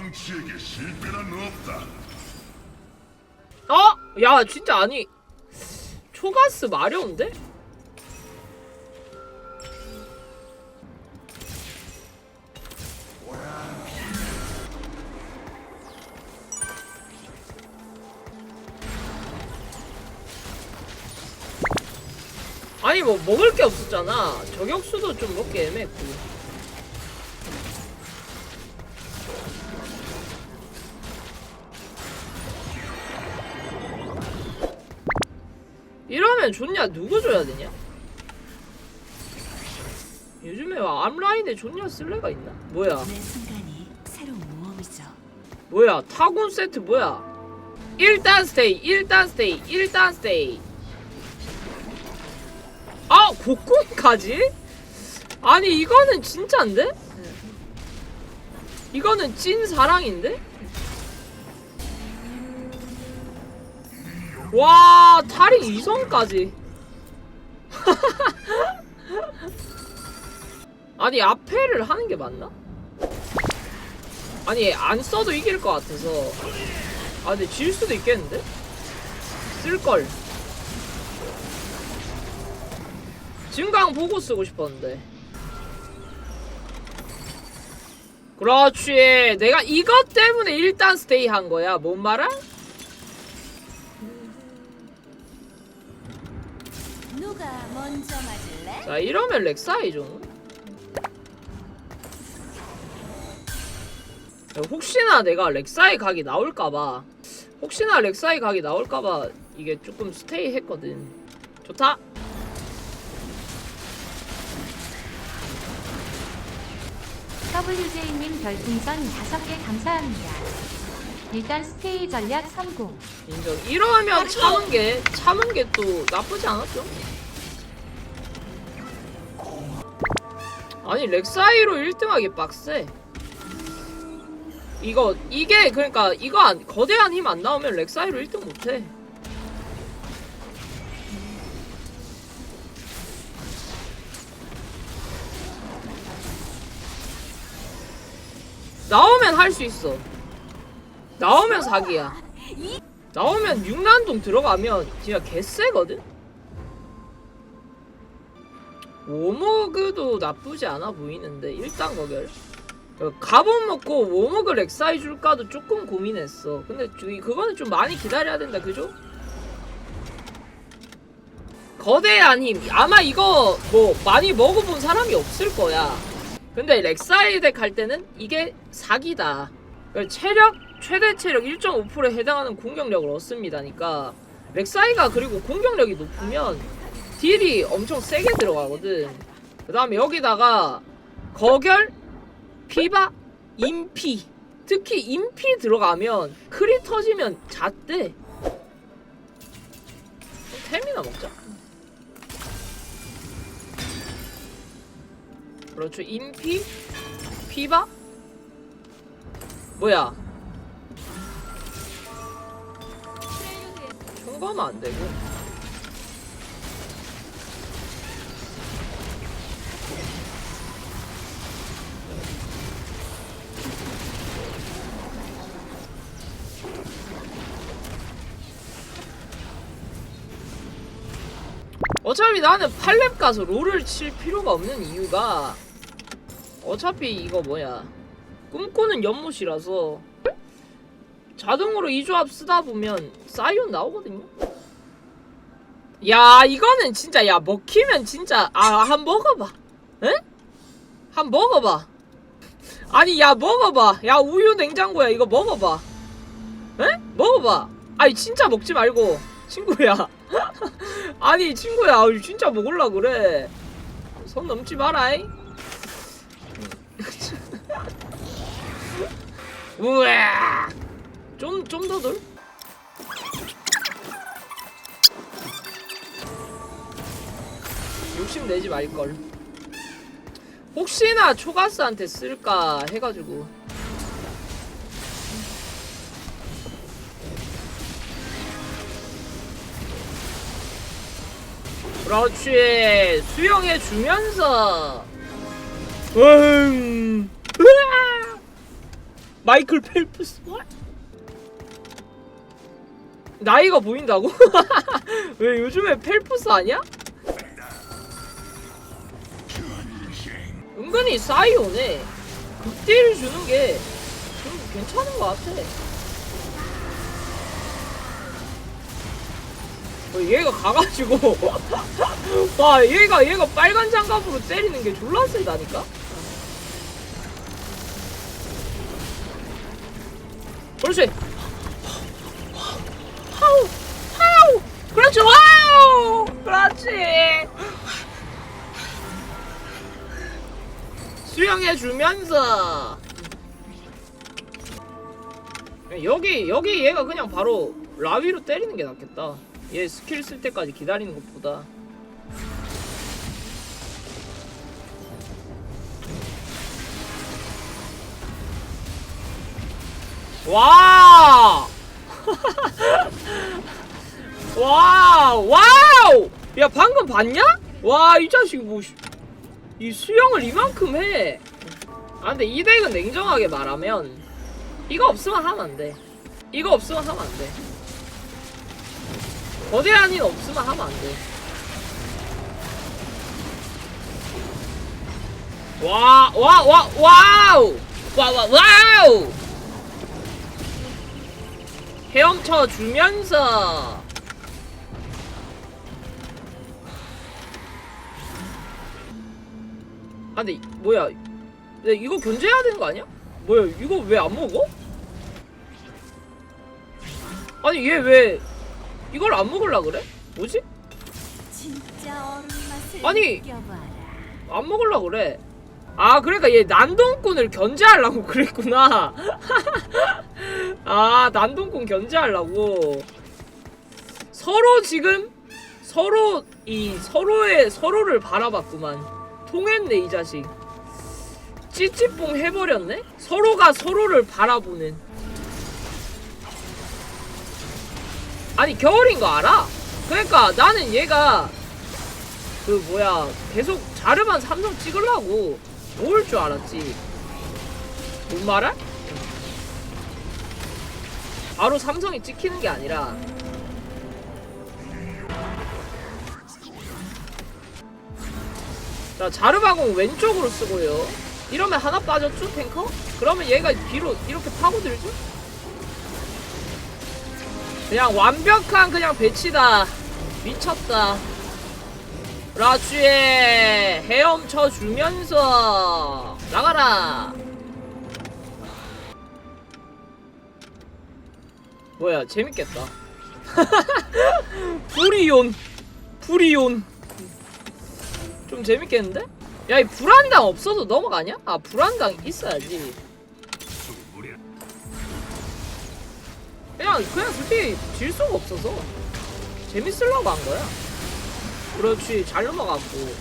망치에게 실패는 없다. 어? 야 진짜 아니 초가스 마려운데? 아니 뭐 먹을 게 없었잖아 저격수도 좀 먹기 애매했고 이러면 좋냐 누구 줘야 되냐? 요즘에 와 앞라인에 좋냐 쓸래가 있나? 뭐야 내 순간이 새로운 모험이죠. 뭐야 타군 세트 뭐야 1단 스테이 1단 스테이 1단 스테이 아 곡군까지? 아니 이거는 진짜인데? 이거는 찐 사랑인데? 와 탈이 이성까지 아니 앞에를 하는 게 맞나? 아니 안 써도 이길 것 같아서 아 근데 질 수도 있겠는데? 쓸걸 증강 보고 쓰고 싶었는데 그렇지 내가 이것 때문에 일단 스테이 한 거야 뭔 말아? 자 이러면 렉사이죠. 혹시나 내가 렉사이 각이 나올까봐 혹시나 렉사이 각이 나올까봐 이게 조금 스테이 했거든. 좋다. WJ님 별풍선 5개 감사합니다. 일단 스테이 전략 성공. 인정. 이러면 참은 게 참은 게 또 나쁘지 않았죠 아니 렉사이로 1등하기 빡세. 이거 이게 그러니까 이거 안, 거대한 힘 안 나오면 렉사이로 1등 못해. 나오면 할 수 있어. 나오면 사기야. 나오면 육난동 들어가면 진짜 개쎄거든? 워머그도 나쁘지 않아 보이는데 일단 거결. 어, 갑옷 먹고 워머그 렉사이 줄까도 조금 고민했어. 근데 그거는 좀 많이 기다려야 된다 그죠? 거대한 힘 아마 이거 뭐 많이 먹어본 사람이 없을 거야. 근데 렉사이 덱할 때는 이게 사기다. 체력 최대 체력 1.5%에 해당하는 공격력을 얻습니다니까. 렉사이가 그리고 공격력이 높으면 딜이 엄청 세게 들어가거든. 그 다음에 여기다가 거결, 피바, 인피. 특히 인피 들어가면 크리 터지면 잣대. 템이나 먹자. 그렇죠. 인피 피바. 뭐야? 총가면 안 되고 어차피 나는 팔렙 가서 롤을 칠 필요가 없는 이유가 어차피 이거 뭐야 꿈꾸는 연못이라서 자동으로 이 조합 쓰다 보면 사이온 나오거든요. 야 이거는 진짜 야 먹히면 진짜 아 한 먹어봐. 에? 한 먹어봐. 아니 야 먹어봐. 야 우유 냉장고야 이거 먹어봐. 에? 먹어봐. 아니 진짜 먹지 말고 친구야. 아니 친구야 진짜 먹을라 그래. 손 넘지 마라잉. 우와. 좀, 좀 더 들? 욕심 내지 말걸. 혹시나 초가스한테 쓸까 해가지고. 그렇지. 수영해 주면서. 응. 으아! 마이클 펠프스 나이가 보인다고? 왜 요즘에 펠프스 아니야? 은근히 사이오네 극딜 주는 게 좀 괜찮은 것 같아 어, 얘가 가가지고. 와 얘가 얘가 빨간 장갑으로 때리는 게 졸라 세다니까? 그렇지. 하우 하우. 그렇지 와우. 그렇지. 수영해 주면서. 여기 여기 얘가 그냥 바로 라위로 때리는 게 낫겠다 얘 스킬 쓸 때까지 기다리는 것보다 와! 와! 와우! 야 방금 봤냐? 와 이 자식 뭐 이 수영을 이만큼 해. 아 근데 이 덱은 냉정하게 말하면 이거 없으면 하면 안 돼. 이거 없으면 하면 안 돼. 거대한인 없으면 하면 안 돼. 와, 와, 와, 와우! 와, 와, 와우! 헤엄쳐 주면서 아 근데 이- 뭐야 내 이거 견제해야 되는 거 아니야? 뭐야 이거 왜 안 먹어? 아니 얘 왜 이걸 안 먹을라 그래? 뭐지? 진짜 얼음 맛을 아니. 느껴봐라. 안 먹을라 그래. 아, 그러니까 얘 난동꾼을 견제하려고 그랬구나. 아, 난동꾼 견제하려고. 서로 지금 서로 이 서로의 서로를 바라봤구만. 통했네 이 자식. 찌찌뽕 해버렸네. 서로가 서로를 바라보는. 아니 겨울인 거 알아? 그러니까 나는 얘가 그 뭐야 계속 자르만 삼성 찍으려고 모을 줄 알았지 뭔 말아? 바로 삼성이 찍히는 게 아니라 자 자르바공 왼쪽으로 쓰고요 이러면 하나 빠졌죠 탱커? 그러면 얘가 뒤로 이렇게 파고들죠? 그냥 완벽한 그냥 배치다 미쳤다 라쥐에 헤엄쳐 주면서 나가라. 뭐야 재밌겠다. 불이온, 불이온. 좀 재밌겠는데? 야 이 불안당 없어도 넘어가냐? 아 불안당 있어야지. 그냥 그냥 솔직히 질 수가 없어서 재밌으려고 한 거야. 그렇지 잘 넘어갔고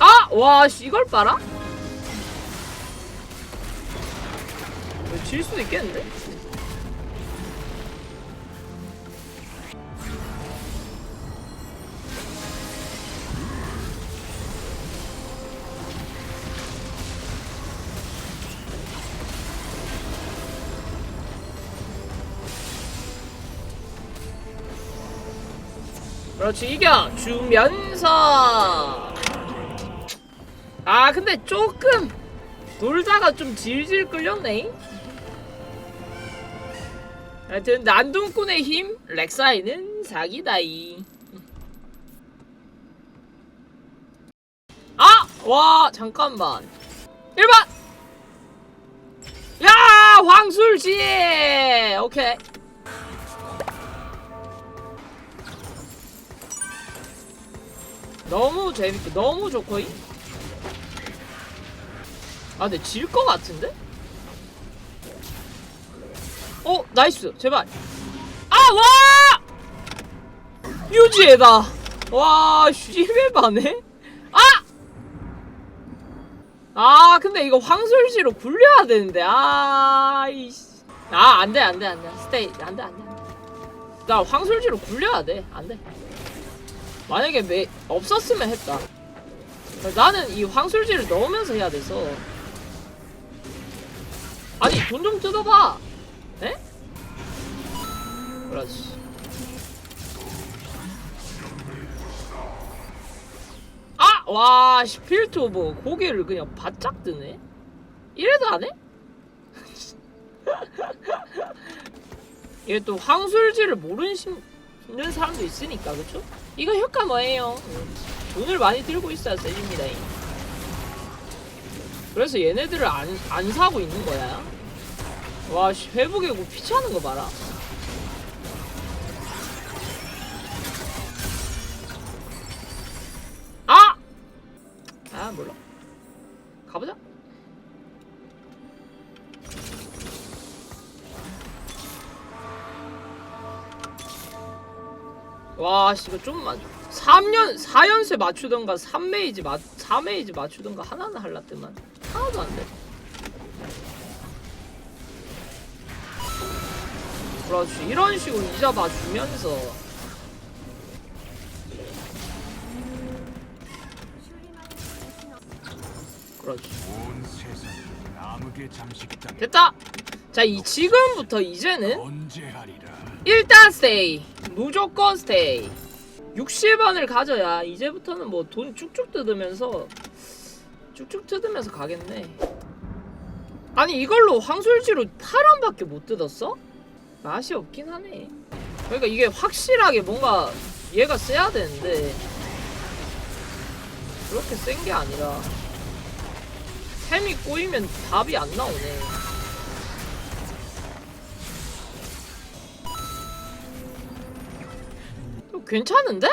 아! 와 씨, 이걸? 이거 질 수도 있겠는데? 그렇지 이겨. 주면서. 아 근데 조금 놀다가 좀 질질 끌렸네. 하여튼 난동꾼의 힘 렉사이는 사기다이. 아! 와 잠깐만. 1번 야 황술씨! 오케이 너무 재밌고 너무 좋고 이? 아 근데 질 것 같은데? 어 나이스. 제발. 아 와! 유지해다. 와 씨베바네? 아! 아 근데 이거 황술지로 굴려야 되는데. 아이씨. 아 안돼 안돼 안돼. 스테이. 안돼 안돼. 나 황술지로 굴려야 돼. 안 돼 만약에 매, 없었으면 했다. 나는 이 황술지를 넣으면서 해야 돼서. 아니 돈 좀 뜯어봐. 에? 그렇지. 아! 와, 씨, 필트 오버 고개를 그냥 바짝 드네? 이래도 안 해? 이게 또 황술지를 모르는 사람도 있으니까, 그쵸? 이거 효과 뭐예요? 음, 돈을 많이 들고 있어야 세집니다. 그래서 얘네들을 안, 안 사고 있는 거야. 와, 씨, 회복이고 피치하는 거 봐라. 아! 아, 몰라. 가보자. 와, 씨, 이거 좀만. 3년, 4연세 맞추던가, 3메이지 맞, 4메이지 맞추던가, 하나는 할라뜨만. 하나도 안 돼. 그렇지. 이런 식으로 이자 봐주면서. 그렇지. 됐다! 자, 이 지금부터 이제는 일단 스테이. 무조건 스테이. 60원을 가져야 이제부터는 뭐 돈 쭉쭉 뜯으면서 쭉쭉 뜯으면서 가겠네. 아니 이걸로 황술지로 8원밖에 못 뜯었어? 맛이 없긴 하네. 그러니까 이게 확실하게 뭔가 얘가 세야 되는데 그렇게 센 게 아니라 템이 꼬이면 답이 안 나오네. 괜찮은데?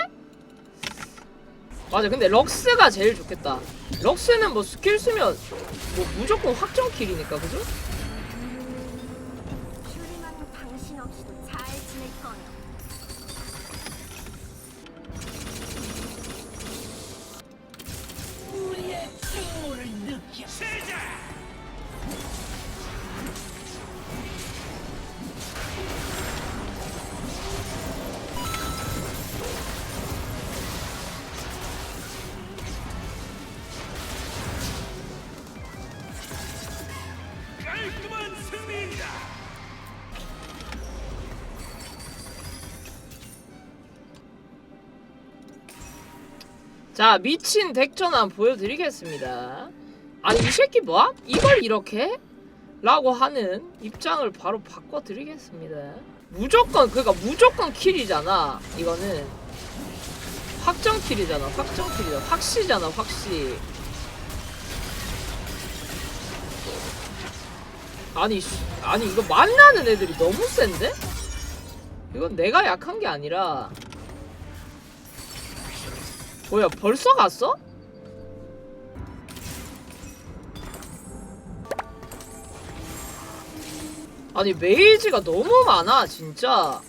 맞아 근데 럭스가 제일 좋겠다 럭스는 뭐 스킬 쓰면 뭐 무조건 확정 킬이니까 그죠? 자 미친 덱전환 보여드리겠습니다 아니 이 새끼 뭐야? 이걸 이렇게? 라고 하는 입장을 바로 바꿔드리겠습니다 무조건 그니까 무조건 킬이잖아 이거는 확정 킬이잖아 확정 킬이잖아 확시잖아 확시 아니 씨, 아니 이거 만나는 애들이 너무 센데? 이건 내가 약한 게 아니라 뭐야 벌써 갔어? 아니 메이지가 너무 많아 진짜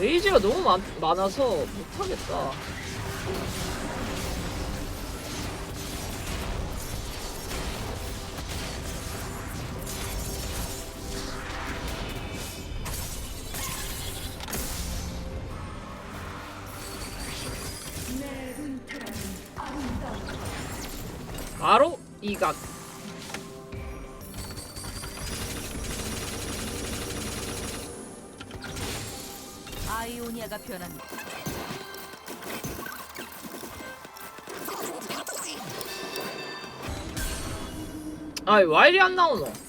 메이지가 너무 많, 많아서 못하겠다 이각 아이오니아가 변합니다. 아이 와일이 안 나오노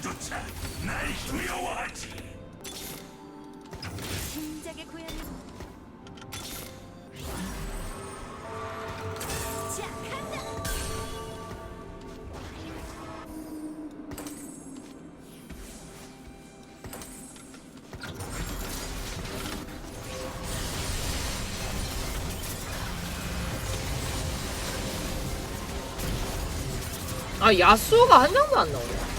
신조차 날 두려워하지. 진작의 고양이. 자, 간다. 아 야수가 한 장도 안 나오네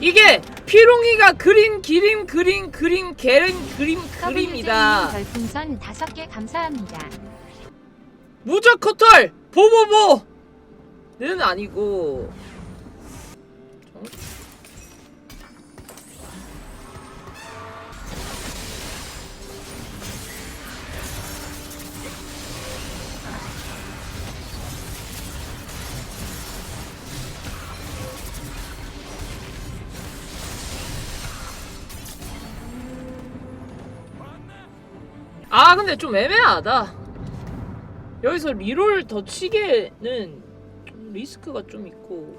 이게 피롱이가 그린 기림 그림 그림 게린 그림 그림이다. 별풍선 5개 감사합니다. 무적 커털 보보보. 는 아니고 아 근데 좀 애매하다. 여기서 리롤 더 치기에는 좀 리스크가 좀 있고.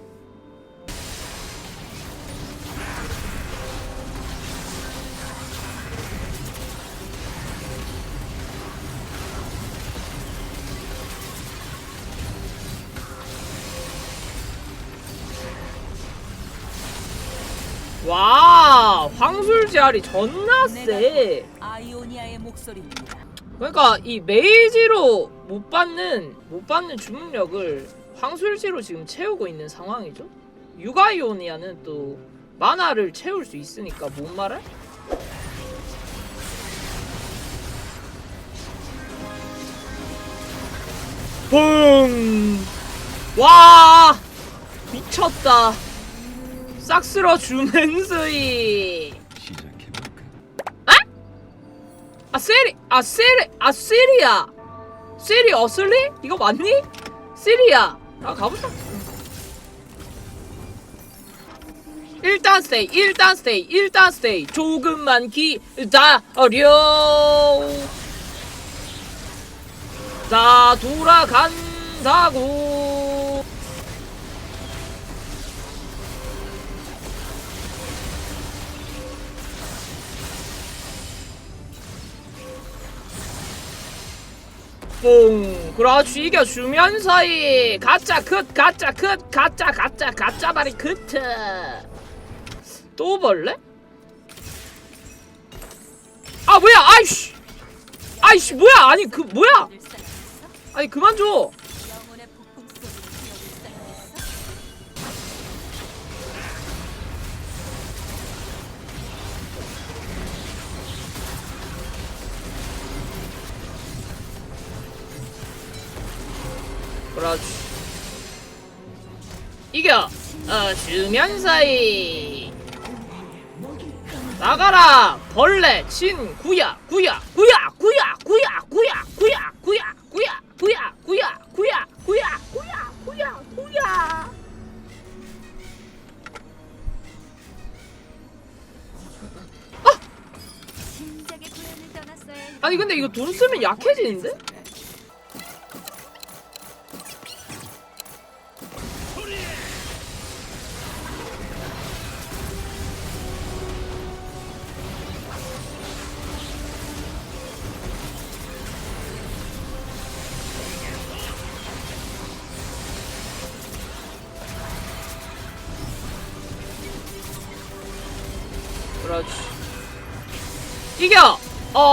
와 황술지알이 존나 세 아이오니아의 목소리입니다. 그러니까 이 메이지로 못 받는 못 받는 주문력을 황술지로 지금 채우고 있는 상황이죠. 유가이오니아는 또 만화를 채울 수 있으니까 뭔 말해? 붕! 와! 미쳤다. 싹 쓸어 주면서이. 아 세리 아 세리 아 세리야. 세리 어슬리? 이거 맞니? 세리야. 아 가보자. 일단 스테이 일단 스테이 일단 스테이. 조금만 기다려. 자 돌아간다고 뽕 그렇지. 이겨주면서 이. 가짜 컷 가짜 컷 가짜 가짜 가짜 바리 크트 또 벌레? 아 뭐야? 아이씨. 아이씨 뭐야? 아니 그 뭐야? 아니 그만 줘 그렇지 이겨 어 주면서이 나가라 벌레 친 구야 구야 구야 구야 구야 구야 구야 구야 구야 구야 구야 구야 구야 구야 구야 구야 진작에 고향을 떠났어야 해. 아니 근데 이거 돈 쓰면 약해지는데?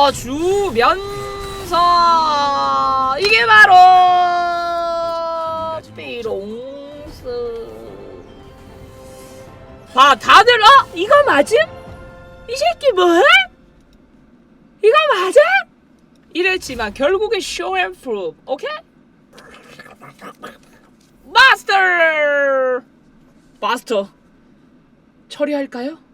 어 주면서 이게 바로 삐롱스 봐 다들 어 이거 맞음? 이 새끼 뭐해? 이거 맞아? 이랬지만 결국에 쇼앤 프룹 오케이? 마스터 마스터 처리할까요?